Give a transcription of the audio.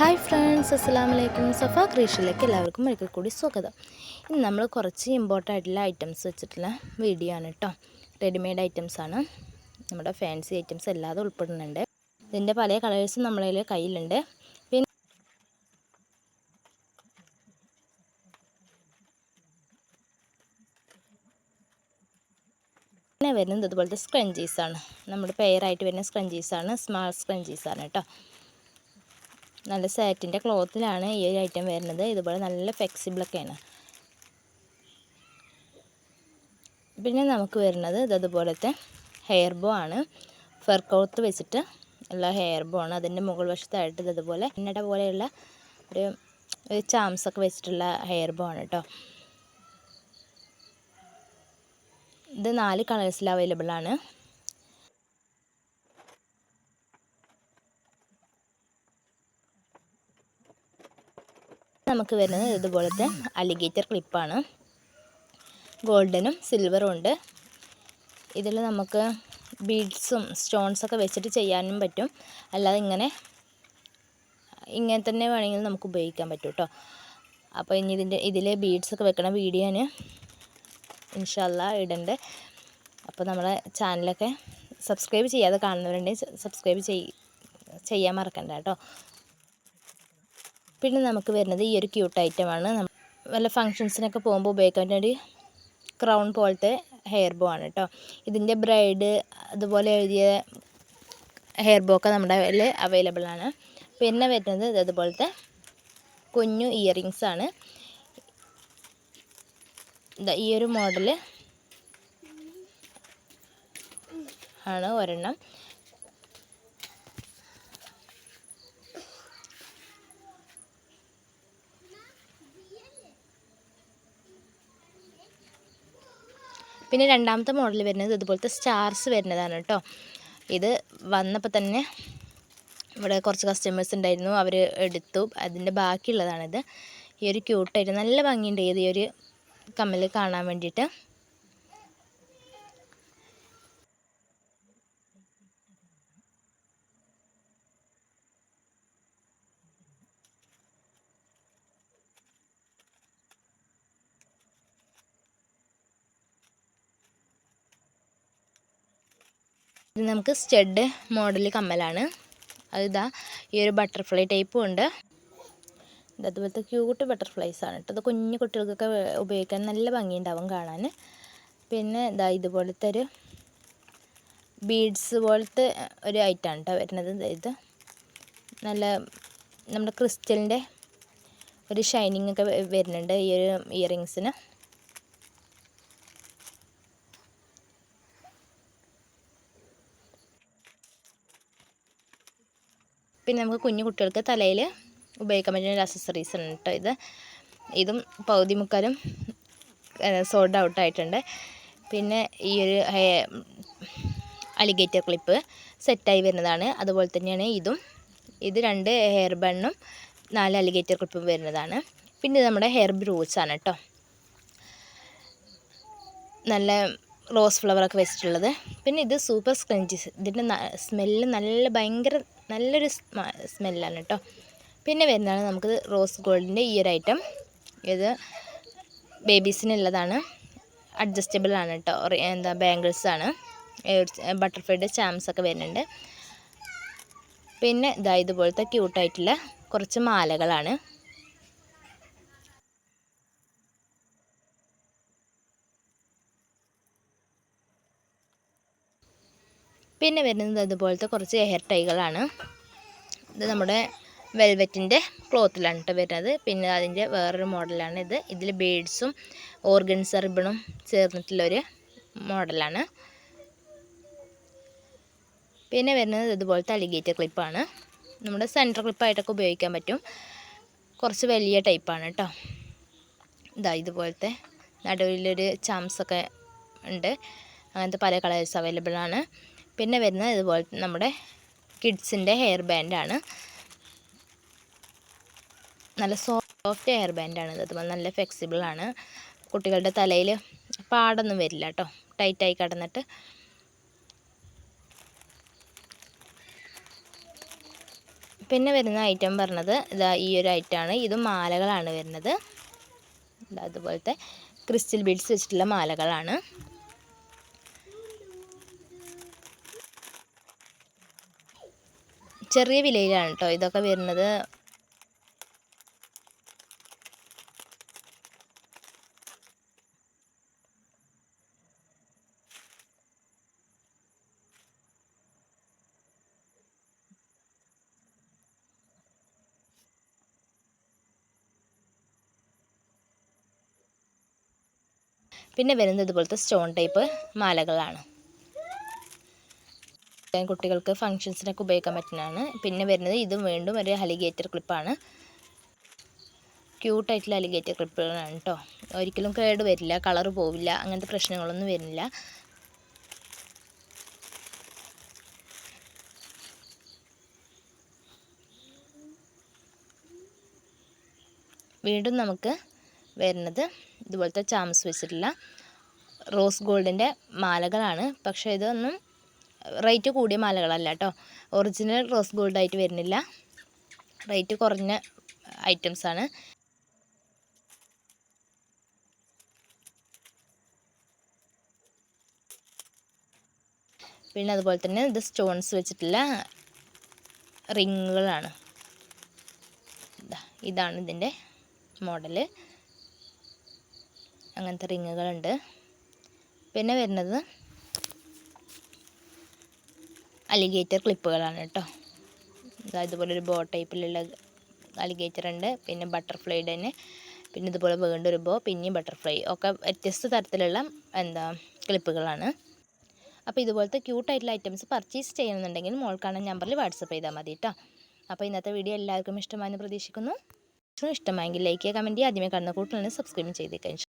Hi friends അസ്സാം വലൈക്കും സഫ ക്രീഷിലേക്ക് എല്ലാവർക്കും ഒരിക്കൽ കൂടി സ്വാഗതം. ഇന്ന് നമ്മൾ കുറച്ച് ഇമ്പോർട്ടന്റ് ആയിട്ടുള്ള ഐറ്റംസ് വെച്ചിട്ടുള്ള വീഡിയോ ആണ് കേട്ടോ റെഡിമെയ്ഡ് ഐറ്റംസ് ആണ്. നമ്മുടെ ഫാൻസി ഐറ്റംസ് എല്ലാതും ഉൾപ്പെടുന്നുണ്ട്. ഇതിന്റെ പല കളേഴ്സും നമ്മളതിൽ കയ്യിലുണ്ട്. പിന്നെ പിന്നെ വരുന്നത് ഇതുപോലത്തെ സ്ക്രഞ്ചീസാണ് നമ്മുടെ പെയറായിട്ട് വരുന്ന സ്ക്രഞ്ചീസാണ് സ്മാൾ സ്ക്രഞ്ചീസാണ് കേട്ടോ നല്ല സാറ്റിന്റെ ക്ലോത്തിലാണ് ഈ ഒരു ഐറ്റം വരുന്നത്. ഇതുപോലെ നല്ല ഫ്ലെക്സിബിളൊക്കെയാണ് പിന്നെ നമുക്ക് വരുന്നത് ഇതുപോലത്തെ ഹെയർ ബോ ആണ്. ഫെർ ക്ലോത്ത് വെച്ചിട്ട് ഉള്ള ഹെയർ ബോ ആണ്. അതിന്റെ മുകൾ വശത്തായിട്ട് ഇതുപോലെ എണ്ണയുടെ പോലെയുള്ള ഒരു ചാംസൊക്കെ വെച്ചിട്ടുള്ള ഹെയർ ബോ ആണ് കേട്ടോ ഇത് നാല് കളേഴ്സിൽ അവൈലബിൾ ആണ്. നമുക്ക് വരുന്നത് ഇതുപോലത്തെ അലിഗേറ്റർ ക്ലിപ്പാണ് ഗോൾഡനും സിൽവറും ഉണ്ട്. ഇതിൽ നമുക്ക് ബീഡ്സും സ്റ്റോൺസൊക്കെ വെച്ചിട്ട് ചെയ്യാനും പറ്റും. അല്ലാതെ ഇങ്ങനെ ഇങ്ങനെ തന്നെ വേണമെങ്കിൽ നമുക്ക് ഉപയോഗിക്കാൻ പറ്റും കേട്ടോ അപ്പോൾ ഇനി ഇതിന്റെ ഇതിൽ ബീഡ്സൊക്കെ വെക്കണ വീഡിയോ ഞാൻ ഇൻഷല്ല ഇടണ്ട്. അപ്പോൾ നമ്മളെ ചാനലൊക്കെ സബ്സ്ക്രൈബ് ചെയ്യാതെ കാണുന്നവരുണ്ടെങ്കിൽ സബ്സ്ക്രൈബ് ചെയ് ചെയ്യാൻ മറക്കണ്ട കേട്ടോ പിന്നെ നമുക്ക് വരുന്നത് ഈ ഒരു ക്യൂട്ട് ഐറ്റമാണ് വല്ല ഫങ്ഷൻസിനൊക്കെ പോകുമ്പോൾ ഉപയോഗിക്കാൻ വേണ്ടി ക്രൗൺ പോലത്തെ ഹെയർ ബോ ആണ് കേട്ടോ ഇതിന്റെ ബ്രൈഡ് അതുപോലെ എഴുതിയ ഹെയർ ബോ ഒക്കെ നമ്മുടെ കയ്യിൽ അവൈലബിൾ ആണ്. പിന്നെ വരുന്നത് ഇതുപോലത്തെ കുഞ്ഞു ഇയറിങ്സ് ആണ്. ഈ ഒരു മോഡൽ ആണ് ഒരെണ്ണം. പിന്നെ രണ്ടാമത്തെ മോഡൽ വരുന്നത് ഇതുപോലത്തെ സ്റ്റാർസ് വരുന്നതാണ് കേട്ടോ. ഇത് വന്നപ്പോൾ തന്നെ ഇവിടെ കുറച്ച് കസ്റ്റമേഴ്സ് ഉണ്ടായിരുന്നു അവർ എടുത്തു. അതിന്റെ ബാക്കിയുള്ളതാണിത്. ഈ ഒരു ക്യൂട്ടായിട്ട് നല്ല ഭംഗിയുണ്ട് ഈ ഒരു കമ്മൽ കാണാൻ വേണ്ടിയിട്ട്. ഇത് നമുക്ക് സ്റ്റഡ് മോഡൽ കമ്മലാണ്. അതിതാ ഈ ഒരു ബട്ടർഫ്ലൈ ടൈപ്പും ഉണ്ട്. അതുപോലത്തെ ക്യൂട്ട് ബട്ടർഫ്ലൈസ് ആണ് കേട്ടോ. ഇത് കുഞ്ഞു കുട്ടികൾക്കൊക്കെ ഉപയോഗിക്കാൻ നല്ല ഭംഗിയുണ്ടാവും കാണാൻ. പിന്നെ ഇതാ ഇതുപോലത്തെ ഒരു ബീഡ്സ് പോലത്തെ ഒരു ഐറ്റമാണ് കേട്ടോ വരുന്നത്. ഇത് നല്ല നമ്മുടെ ക്രിസ്റ്റലിന്റെ ഒരു ഷൈനിങ് ഒക്കെ വരുന്നുണ്ട് ഈ ഒരു ഇയറിങ്സിന്. പിന്നെ നമുക്ക് കുഞ്ഞു കുട്ടികൾക്ക് തലയിൽ ഉപയോഗിക്കാൻ പറ്റുന്ന ഒരു അക്സസറീസ് ഉണ്ട് കേട്ടോ ഇത്. ഇതും പകുതി മുക്കാലും സോൾഡ് ഔട്ട് ആയിട്ടുണ്ട്. പിന്നെ ഈ ഒരു അലിഗേറ്റർ ക്ലിപ്പ് സെറ്റായി വരുന്നതാണ്. അതുപോലെ തന്നെയാണ് ഇതും. ഇത് രണ്ട് ഹെയർ ബണ്ണും നാല് അലിഗേറ്റർ ക്ലിപ്പും വരുന്നതാണ്. പിന്നെ നമ്മുടെ ഹെയർ ബ്രൂസാണ് ആണ് കേട്ടോ നല്ല റോസ് ഫ്ലവറൊക്കെ വെച്ചിട്ടുള്ളത്. പിന്നെ ഇത് സൂപ്പർ സ്ക്രഞ്ചിസ് ഇതിന്റെ സ്മെല്ല് നല്ല ഭയങ്കര നല്ലൊരു സ്മെല്ലാണ് കേട്ടോ പിന്നെ വരുന്നതാണ് നമുക്ക് റോസ് ഗോൾഡിന്റെ ഈ ഒരു ഐറ്റം. ഇത് ബേബീസിനുള്ളതാണ്. അഡ്ജസ്റ്റബിൾ ആണ് കേട്ടോ എന്താ ബാംഗിൾസ് ആണ് ബട്ടർഫ്ലൈയുടെ ചാംസ് ഒക്കെ വരുന്നുണ്ട്. പിന്നെ ഇതാ ഇതുപോലത്തെ ക്യൂട്ടായിട്ടുള്ള കുറച്ച് മാലകളാണ്. പിന്നെ വരുന്നത് അതുപോലത്തെ കുറച്ച് ഹെയർ ടൈകളാണ് ഇത് നമ്മുടെ വെൽവെറ്റിന്റെ ക്ലോത്തിലാണ് കേട്ടോ വരുന്നത്. പിന്നെ അതിന്റെ വേറൊരു മോഡലാണ് ഇത്. ഇതിൽ ബീഡ്സും ഓർഗൻസ് റിബണും ചേർന്നിട്ടുള്ളൊരു മോഡലാണ് പിന്നെ വരുന്നത് ഇതുപോലത്തെ അലിഗേറ്റർ ക്ലിപ്പാണ് നമ്മുടെ സെന്റർ ക്ലിപ്പായിട്ടൊക്കെ ഉപയോഗിക്കാൻ പറ്റും. കുറച്ച് വലിയ ടൈപ്പാണ് കേട്ടോ ഇതാ ഇതുപോലത്തെ നടുവിലൊരു ചാംസൊക്കെ ഉണ്ട്. അങ്ങനത്തെ പല കളേഴ്സ് അവൈലബിൾ ആണ് പിന്നെ വരുന്നത് ഇതുപോലെ നമ്മുടെ കിഡ്സിന്റെ ഹെയർ ബാൻഡാണ്. നല്ല സോഫ്റ്റ് ഹെയർ ബാൻഡാണ് ഇത്. അതുപോലെ നല്ല ഫ്ലെക്സിബിളാണ് കുട്ടികളുടെ തലയിൽ പാടൊന്നും വരില്ല കേട്ടോ. ടൈറ്റായി കിടന്നിട്ട്. പിന്നെ വരുന്ന ഐറ്റം പറഞ്ഞത് ഇതാ ഈ ഒരു ഐറ്റമാണ് ഇത് മാലകളാണ് വരുന്നത്. അതുപോലത്തെ ക്രിസ്റ്റൽ ബീഡ്സ് വെച്ചിട്ടുള്ള മാലകളാണ്. ചെറിയ വിലയിലാണ് കേട്ടോ ഇതൊക്കെ വരുന്നത്. പിന്നെ വരുന്നത് ഇതുപോലത്തെ സ്റ്റോൺ ടൈപ്പ് മാലകളാണ്. കുട്ടികൾക്ക് ഫങ്ഷൻസിനൊക്കെ ഉപയോഗിക്കാൻ പറ്റുന്നതാണ്. പിന്നെ വരുന്നത് ഇതും വീണ്ടും ഒരു അലിഗേറ്റർ ക്ലിപ്പാണ് ക്യൂട്ടായിട്ടുള്ള അലിഗേറ്റർ ക്ലിപ്പുകളാണ് കേട്ടോ ഒരിക്കലും കേട് വരില്ല കളർ പോവില്ല അങ്ങനത്തെ പ്രശ്നങ്ങളൊന്നും വരുന്നില്ല. വീണ്ടും നമുക്ക് വരുന്നത് ഇതുപോലത്തെ ചാംസ് വെച്ചിട്ടുള്ള റോസ് ഗോൾഡിന്റെ മാലകളാണ്. പക്ഷേ ഇതൊന്നും റേറ്റ് കൂടിയ മാലകളല്ല കേട്ടോ. ഒറിജിനൽ റോസ് ഗോൾഡ് ആയിട്ട് വരുന്നില്ല. റേറ്റ് കുറഞ്ഞ ഐറ്റംസ് ആണ്. പിന്നെ അതുപോലെ തന്നെ ഇത് സ്റ്റോൺസ് വെച്ചിട്ടുള്ള റിങ്ങുകളാണ് ഇതാണ് ഇതിന്റെ മോഡൽ അങ്ങനത്തെ റിങ്ങുകളുണ്ട് പിന്നെ വരുന്നത് അലിഗേറ്റർ ക്ലിപ്പുകളാണ് കേട്ടോ ഇതുപോലെ ഒരു ബോ ടൈപ്പിലുള്ള അലിഗേറ്റർ ഉണ്ട്. പിന്നെ ബട്ടർഫ്ലൈയുടെ തന്നെ. പിന്നെ ഇതുപോലെ വീണ്ടും ഒരു ബോ പിന്നെയും ബട്ടർഫ്ലൈ ഒക്കെ വ്യത്യസ്ത തരത്തിലുള്ള എന്താ ക്ലിപ്പുകളാണ് അപ്പോൾ ഇതുപോലത്തെ ക്യൂട്ടായിട്ടുള്ള ഐറ്റംസ് പർച്ചേസ് ചെയ്യണമെന്നുണ്ടെങ്കിൽ മോൾ കാണുന്ന നമ്പറിൽ വാട്സപ്പ് ചെയ്താൽ മതി കേട്ടോ അപ്പോൾ ഇന്നത്തെ വീഡിയോ എല്ലാവർക്കും ഇഷ്ടമായെന്ന് പ്രതീക്ഷിക്കുന്നു. ഇഷ്ടമായെങ്കിൽ ലൈക്ക് ചെയ്യുക കമന്റ് ചെയ്യുക. ആദ്യമേ കാണുന്ന കൂട്ടിൽ സബ്സ്ക്രൈബ് ചെയ്തേക്കാം.